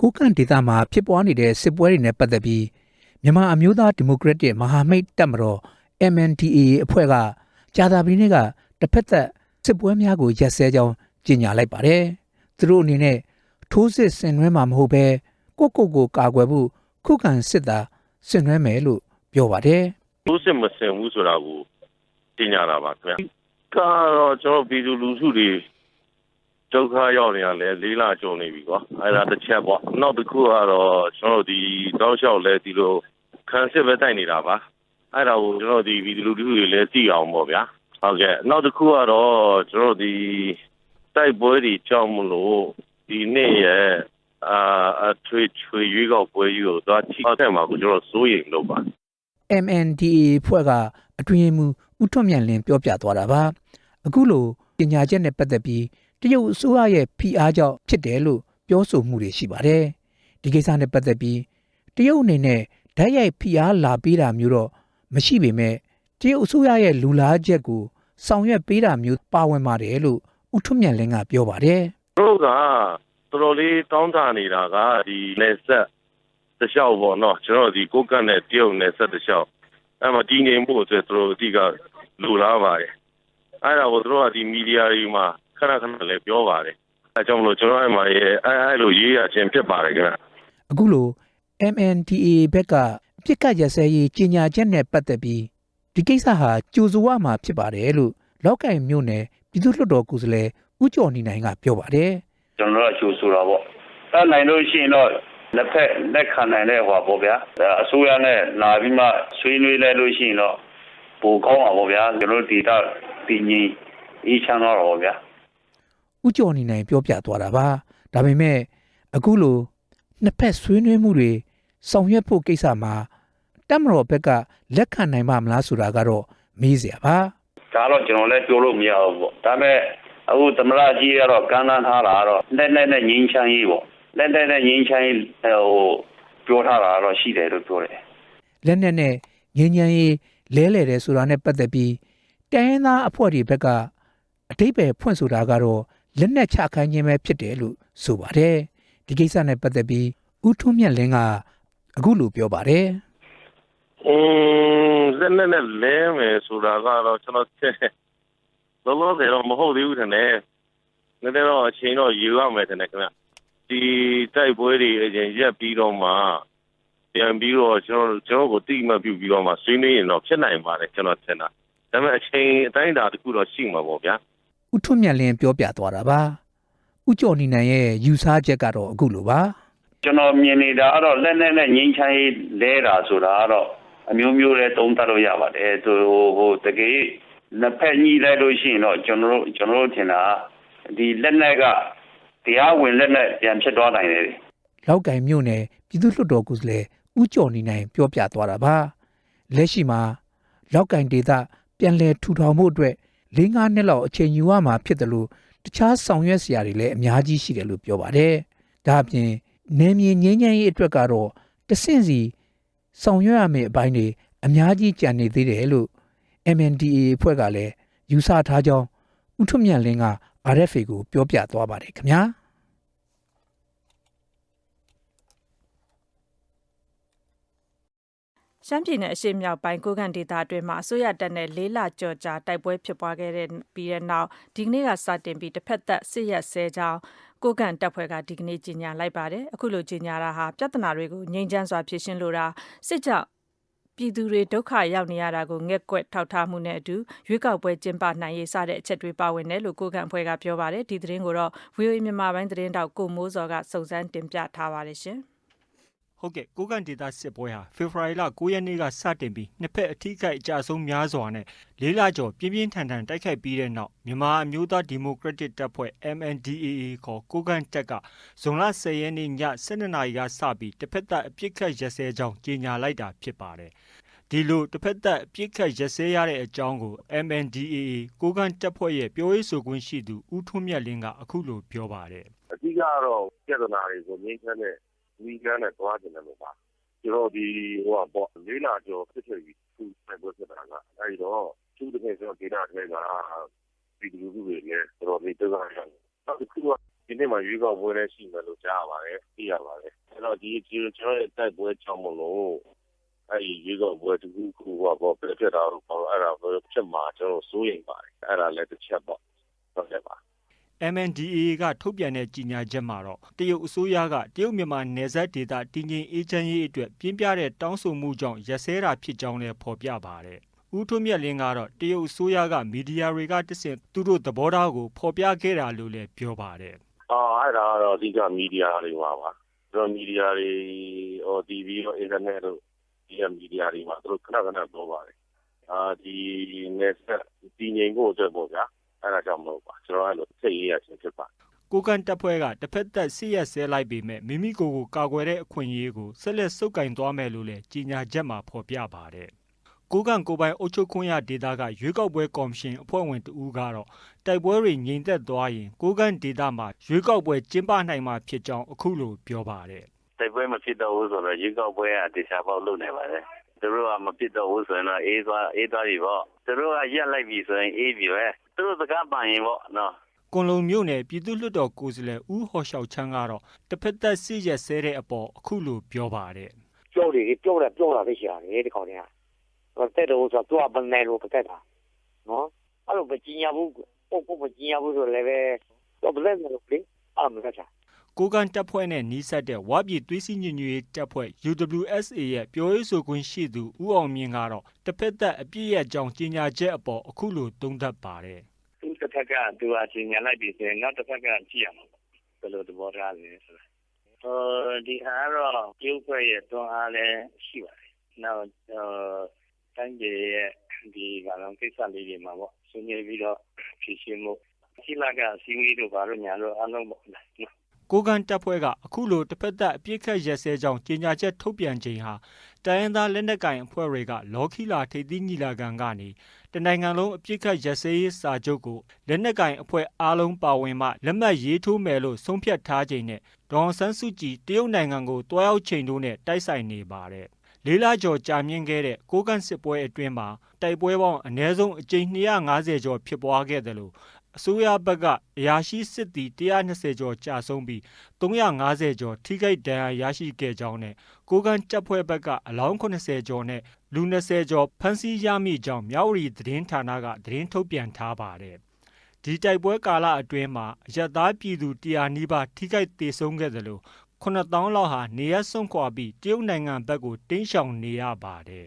ကိုကန့်ဒေသမှာဖြစ်ပွားနေတဲ့စစ်ပွဲတွေနဲ့ပတ်သက်ပြီးမြန်မာအမျိုးသားဒီမိုကရက်တစ်မဟာမိတ်တပ်မတော် MNDAA အဖွဲ့ကကြာသာပတေးနေ့ကတစ်ဖက်သက်စစ်ပွဲများကိုရက်စဲကြောင်းကြေညာလိုက်ပါတယ်။သူတို့အနေနဲ့ထိုးစစ်ဆင်နွှဲမှာမဟုတ်ဘဲကိုယ့်ကိုယ်ကိုကာကွယ်ဖို့ခုခံစစ်သာဆင်နွှဲမယ်လို့ပြောပါတယ်။လို့စစ်မစင်ဘူးဆိုတာကိုသိညာတာပါခင်ဗျကတော့ကျွန်တော်ပြည်သူလူထုတွေ ဒုက္ခရောက်နေရလဲလေးလာကြုံနေပြီကွာအဲ့ဒါတစ်ချက်ပေါ့နောက်တစ်ခုကတော့ကျွန်တော်ဒီတောက်လျှောက်လဲဒီလိုခန်းစစ်ပဲတိုက်နေတာပါအဲ့ဒါကိုကျွန်တော်ဒီပြည်သူလူထုတွေလည်းသိအောင်ပေါ့ဗျာဟုတ်ကဲ့နောက်တစ်ခုကတော့ကျွန်တော်ဒီတိုက်ပွဲတွေကြောက်မလို့ဒီနေ့ရဲ့အာအထွေထွေရွေးကောက်ပွဲကြီးကိုသွားထိတဲ့မှာကိုကျွန်တော်စိုးရိမ်လို့ပါ MNDAA ဖွဲ့ကအတွင်းရေးမှူးဦးထွန်းမြတ်လင်းပြောပြသွားတာပါအခုလိုပညာချက်နဲ့ပတ်သက်ပြီး တရုတ်အစိုးရရဲ့ဖိအားကြောင့်ဖြစ်တယ်လို့ပြောဆိုမှုတွေရှိပါတယ်ဒီကိစ္စနဲ့ပတ်သက်ပြီးတရုတ်အနေနဲ့ဓာတ်ရိုက်ဖိအားလာပေးတာမျိုးတော့မရှိပေမဲ့တရုတ်အစိုးရရဲ့လူလားချက်ကိုဆောင်ရွက်ပေးတာမျိုးပါဝင်ပါတယ်လို့ဦးထွန်းမြတ်လင်းကပြောပါတယ်တို့ကတော်တော်လေးတောင်းတနေတာကဒီနေဆက်တစ်လျှောက်ပေါ့နော်ကျွန်တော်ဒီကိုကတ်နဲ့တရုတ်နဲ့ဆက်တစ်လျှောက်အဲ့မှာတည်ငြိမ်ဖို့အတွက်တို့အဓိကလူလားပါတယ်အဲ့ဒါကိုတို့ကဒီမီဒီယာတွေမှာ ခဏခဏလည်းပြောပါတယ်အဲကြောင့်မလို့ကျွန်တော်အဲ့မှာရဲ့အဲ့အဲ့လိုရေးရခြင်းဖြစ်ပါတယ်ခင်ဗျအခုလို MNDAA ဘက်ကအပြစ်ကတ်ရစဲရေးကြီးညာချက်နဲ့ပတ်သက်ပြီးဒီကိစ္စဟာကြိုးစိုးရမှာဖြစ်ပါတယ်လို့လောက်ကင်မြို့နယ်ပြည်သူ့လွှတ်တော်ကိုယ်စားလှယ်ဦးကျော်နေနိုင်ကပြောပါတယ်ကျွန်တော်တို့အကျိုးဆိုတာပေါ့တတ်နိုင်လို့ရှိရင်တော့လက်ဖက်လက်ခံနိုင်တဲ့ဟောပေါ့ဗျာဒါအစိုးရနဲ့လာပြီးမှဆွေးနွေးလိုက်လို့ရှိရင်တော့ပိုကောင်းပါပေါ့ဗျာကျွန်တော်တို့ဒေတာတည်ငြိမ်အေးချမ်းတော့ပေါ့ဗျာ ဦးကျော်နေနိုင်ပြောပြသွားတာပါဒါပေမဲ့အခုလိုနှစ်ဖက်ဆွေးနွေးမှုတွေဆောင်ရွက်ဖို့ကိစ္စမှာတက်မတော်ဘက်ကလက်ခံနိုင်မှာမလားဆိုတာကတော့မေးစရာပါဒါတော့ကျွန်တော်လည်းပြောလို့မရဘူးပေါ့ဒါပေမဲ့အခုသမရကြီးကတော့ကမ်းလှမ်းထားတာကတော့လက်လက်နဲ့ငင်းချမ်းရေးပေါ့လက်လက်နဲ့ငင်းချမ်းရေးဟိုပြောထားတာတော့ရှိတယ်လို့ပြောတယ်လက်နက်နဲ့ငင်းညမ်းရေးလဲလှယ်တယ်ဆိုတာနဲ့ပတ်သက်ပြီးတိုင်းရင်းသားအဖွဲ့တွေဘက်ကအတိတ်ပဲဖွင့်ဆိုတာကတော့ လက်နက်ချခိုင်းခြင်းပဲဖြစ်တယ်လို့ဆိုပါတယ်ဒီကိစ္စနဲ့ပတ်သက်ပြီးဦးထွန်းမြတ်လင်းကအခုလိုပြောပါတယ်အင်းလက်နဲ့နဲ့လဲမယ်ဆိုတာကတော့ကျွန်တော်ချက်လောလောဆယ်တော့မဟုတ်သေးဘူးထင်တယ်နည်းနည်းတော့အချိန်တော့ယူရမယ်ထင်တယ်ခင်ဗျဒီတိုက်ပွဲတွေအရင်ရက်ပြီးတော့မှပြန်ပြီးတော့ကျွန်တော်ကျွန်တော်ကိုတိမှတ်ပြုပြီးတော့မှဆွေးနွေးရင်တော့ဖြစ်နိုင်ပါတယ်ကျွန်တော်ထင်တာဒါပေမဲ့အချိန်အတိုင်းအတာတစ်ခုတော့ရှိမှာပေါ့ဗျာ ဦးထွန်းမြတ်လင်းပြောပြသွားတာပါဦးကျော်နေနိုင်ရဲ့ယူဆချက်ကတော့အခုလိုပါကျွန်တော်မြင်နေတာကတော့လက်နဲ့နဲ့ငင်းချမ်းရေးလဲတာဆိုတာကတော့အမျိုးမျိုးလဲသုံးသပ်လို့ရပါတယ်သူဟိုတကယ်နှစ်ဖက်ညှိလိုက်လို့ရှိရင်တော့ကျွန်တော်တို့ကျွန်တော်တို့ထင်တာဒီလက်နဲ့ကတရားဝင်လက်နဲ့ပြန်ဖြစ်သွားနိုင်တယ်လောက်ကင်မြို့နယ်ပြည်သူ့လွှတ်တော်ကိုယ်စားလှယ်ဦးကျော်နေနိုင်ပြောပြသွားတာပါလက်ရှိမှာလောက်ကင်ဒေသပြန်လည်ထူထောင်မှုအတွက် ၄-၅နှစ်လောက်အချိန်ယူရမှာဖြစ်တယ်လို့တခြားဆောင်ရွက်စရာတွေလည်းအများကြီးရှိတယ်လို့ပြောပါတယ်ဒါအပြင်နေမြေငင်းငင်းရေးအတွက်ကတော့တဆင့်စီဆောင်ရွက်ရမယ့်အပိုင်းတွေအများကြီးကြံနေသေးတယ်လို့ MNDAA အဖွဲ့ကလည်းယူဆထားကြောင်းဦးထွန်းမြတ်လင်းက RFA ကိုပြောပြသွားပါတယ်ခင်ဗျာ ရှမ်းပြည်နယ်အရှေ့မြောက်ပိုင်းကိုကန့်ဒေသအတွင်းမှာအစိုးရတပ်နဲ့လေးလကြော်ကြာတိုက်ပွဲဖြစ်ပွားခဲ့တဲ့ပြီးတဲ့နောက်ဒီကနေ့ကစတင်ပြီးတစ်ဖက်သက်စစ်ရက်ဆဲကြောင်းကိုကန့်တပ်ဖွဲ့ကဒီကနေ့ကြေညာလိုက်ပါတယ်အခုလိုကြေညာတာဟာပြဿနာတွေကိုငြိမ်းချမ်းစွာဖြေရှင်းလိုတာစစ်ကြောင့်ပြည်သူတွေဒုက္ခရောက်နေရတာကိုငက်ကွက်ထောက်ထားမှုနဲ့အတူရွေးကောက်ပွဲကျင်းပနိုင်ရေးစတဲ့အချက်တွေပါဝင်တယ်လို့ကိုကန့်အဖွဲ့ကပြောပါတယ်ဒီသတင်းကိုတော့ VOA မြန်မာပိုင်းသတင်းတောက်ကိုမိုးစော်ကစုံစမ်းတင်ပြထားပါတယ်ရှင် ဟုတ်ကဲ့ကိုကန်ဒေတာစစ်ပွဲဟာဖေဖော်ဝါရီလ9ရက်နေ့ကစတင်ပြီးနှစ်ဖက်အထိကိအကြအဆုံးများစွာနဲ့လေးလကျော်ပြင်းပြင်းထန်ထန်တိုက်ခိုက်ပြီးတဲ့နောက်မြန်မာအမျိုးသားဒီမိုကရက်တစ်တပ်ဖွဲ့ MNDAA ခေါ်ကိုကန်တပ်ကဇွန်လ10ရက်နေ့ည12နာရီကစပြီးတစ်ဖက်သက်အပြစ်ခတ်ရစဲကြောင်းကြေညာလိုက်တာဖြစ်ပါတယ်ဒီလိုတစ်ဖက်သက်အပြစ်ခတ်ရစဲရတဲ့အကြောင်းကို MNDAA ကိုကန်တပ်ဖွဲ့ရဲ့ပြောရေးဆိုခွင့်ရှိသူဦးထွန်းမြတ်လင်းကအခုလိုပြောပါတယ်အဓိကတော့ပြဿနာတွေကိုငြိမ်းချမ်းတဲ့ ဒီကန်းနဲ့သွားကျင်တယ်လို့ပါကျွန်တော်ဒီဟိုကပေါ့လေးလာကျော်ဖြစ်ဖြစ်ပြီးသူဆိုင်ပွဲဖြစ်တာကအဲဒီတော့သူတကယ်ဆိုဒေတာတွေကပြည်သူလူထုတွေလည်းတော်တော်လေးဒုက္ခရောက်နောက်တစ်ခုကဒီနေ့မှရွေးကောက်ပွဲလည်းရှိမယ်လို့ကြားရပါတယ်သိရပါတယ်အဲ့တော့ဒီဒီကျွန်တော်ရဲ့တိုက်ပွဲကြောင့်မလို့အဲ့ဒီရွေးကောက်ပွဲတစ်ခုခုပေါ့ပေါ့ပြပြတာတော့ပေါ့အဲ့ဒါပဲဖြစ်မှာကျွန်တော်စိုးရိမ်ပါတယ်အဲ့ဒါလည်းတစ်ချက်ပေါ့ဟုတ်ကဲ့ပါ MNDAA က ထုတ်ပြန်တဲ့ ကြေညာချက်မှာတော့ တရုတ်အစိုးရက တရုတ်မြန်မာနယ်စပ်ဒေသ တည်ငြိမ်အေးချမ်းရေးအတွက် ပြင်းပြတဲ့ တောင်းဆိုမှုကြောင့်ရက်စဲတာဖြစ်ကြောင်းလည်း ဖော်ပြပါတယ်။ဦးထွန်းမြတ်လင်းကတော့ တရုတ်အစိုးရက မီဒီယာတွေကတဆင့် သူတို့ သဘောထားကို ဖော်ပြခဲ့တာလို့လည်း ပြောပါတယ်။အော်အဲ့ဒါကတော့ အဓိက မီဒီယာတွေပါပါကျွန်တော်မီဒီယာတွေဟို TV ရော internet တို့ဒီမီဒီယာတွေမှာ သူတို့ ခဏခဏ ပြောပါတယ်အာဒီနေဆက်တည်ငြိမ်ဖို့အတွက်ပေါ့ဗျာ အဲ့ဒါကြောင့်မဟုတ်ပါကျွန်တော်အဲ့လိုစိတ်ရေးရခြင်းဖြစ်ပါကိုကန်တပ်ဖွဲ့ကတစ်ဖက်သက်စစ်ရက်ဆဲလိုက်ပေမဲ့မိမိကိုယ်ကိုကာကွယ်တဲ့အခွင့်အရေးကိုဆက်လက်စုပ်ကိုင်သွားမယ်လို့လည်းကြေညာချက်မှာဖော်ပြပါတယ်။ကိုကန်ကိုပိုင်အုပ်ချုပ်ခွင့်ရဒေသကရွေးကောက်ပွဲကော်မရှင်အဖွဲ့ဝင်တဦးကတော့တိုက်ပွဲတွေငြိမ်သက်သွားရင်ကိုကန်ဒေသမှာရွေးကောက်ပွဲကျင်းပနိုင်မှာဖြစ်ကြောင်းအခုလိုပြောပါတယ်တိုက်ပွဲမဖြစ်တော့ဘူးဆိုတော့ရေကောက်ပွဲကတေချာပေါက်လုပ်နေပါတယ် သူတို့ကမဖြစ်တော့ဘူးဆိုရင်တော့အေးသွားအေးသွားပြီပေါ့သူတို့ကရက်လိုက်ပြီဆိုရင်အေးပြီပဲသူတို့စကားပန်ရင်ပေါ့နော်။ကွန်လုံမြို့နယ်ပြည်သူ့လွှတ်တော်ကိုယ်စားလှယ်ဦးဟော်လျှောက်ချန်းကတော့တစ်ဖက်သက်စစ်ရက်ဆဲတဲ့အပေါ်အခုလိုပြောပါတယ်။ပြောတယ်ပြောတယ်ပြောတာပဲရှာတယ်ဒီကောင်တွေကတော့တဲ့တော့ဆိုတော့ဘယ်နဲ့လို့ပတ်တာနော်အဲ့လိုမကြည်ညာဘူးပုတ်ပုတ်မကြည်ညာဘူးဆိုလည်းပဲတော့ဘယ်နဲ့လို့လေအမှန်ကချာ ကိုကန်တပ်ဖွဲ့နဲ့နီးစပ်တဲ့ဝါပြည်သွေးစည်းညွညွရေးတပ်ဖွဲ့ UWSA ရဲ့ ပြောရေးဆိုခွင့်ရှိသူ ဦးအောင်မြင့်ကတော့တစ်ဖက်သက်အပြည့်ရဲ့ကြောင်း ကြီးညာချက်အပေါ် အခုလို သုံးသပ်ပါတယ် သူတစ်ဖက်က သူကချင်းညာလိုက်ပြီဆိုရင် နောက်တစ်ဖက်က ကြည့်ရမှာဘယ်လိုသဘောထားလဲဆိုတာဟိုဒီဟာတော့ကျုပ်ဖွဲ့ရဲ့ တွန်းအားလည်း ရှိပါတယ် နောက်ဟိုတိုင်းပြည်ရဲ့ဒီကလုံးကိစ္စလေးတွေမှာပေါ့ဆွေးနွေးပြီးတော့ ဖြည့်ရှင်းမှုရှိလာကစီဝီတို့ ဘာလို့ညာလို့အလုံးပေါ့နော် ကိုကန်တပ်ဖွဲ့က အခုလိုတစ်ဖက်သက်အပြစ်ခတ်ရက်စဲကြောင်း ကြီးညာချက် ထုတ်ပြန်ချိန်ဟာ တိုင်းရင်းသားလက်နက်ကိုင်အဖွဲ့တွေက လော်ခီလာ ထိပ်သီးညီလာခံကနေတနိုင်ငံလုံး အပြစ်ခတ်ရက်စဲရေးစာချုပ်ကို လက်နက်ကိုင်အဖွဲ့အားလုံးပါဝင်မှ လက်မှတ်ရေးထိုးမယ်လို့ ဆုံးဖြတ်ထားချိန်နဲ့ ဒေါန်ဆန်းစုကြည် တရုတ်နိုင်ငံကိုတွားရောက်ချိန်တို့နဲ့ တိုက်ဆိုင်နေပါတယ်။လေးလာကျော်ကြာမြင့်ခဲ့တဲ့ ကိုကန်စစ်ပွဲအတွင်းမှာ တိုက်ပွဲပေါင်းအ ਨੇ ဆုံး အကြိမ်250ကျော်ဖြစ်ပွားခဲ့တယ်လို့ အစိုးရဘက်ကအရာရှိစစ်သည်120ကျော်ကြာဆုံးပြီး350ကျော်ထိခိုက်ဒဏ်ရာရရှိခဲ့ကြောင်းနဲ့ကိုကန်တပ်ဖွဲ့ဘက်ကအလောင်း80ကျော်နဲ့လူ20ကျော်ဖမ်းဆီးရမိကြောင်းမြောက်ဝရီသတင်းဌာနကသတင်းထုတ်ပြန်ထားပါတယ်။ဒီတိုက်ပွဲကာလအတွင်းမှာအရက်သားပြည်သူ100နီးပါးထိခိုက်ဒေဆုံးခဲ့တယ်လို့9000လောက်ဟာနေရစွန့်ခွာပြီးတရုတ်နိုင်ငံဘက်ကိုတင်းရှောင်နေရပါတယ်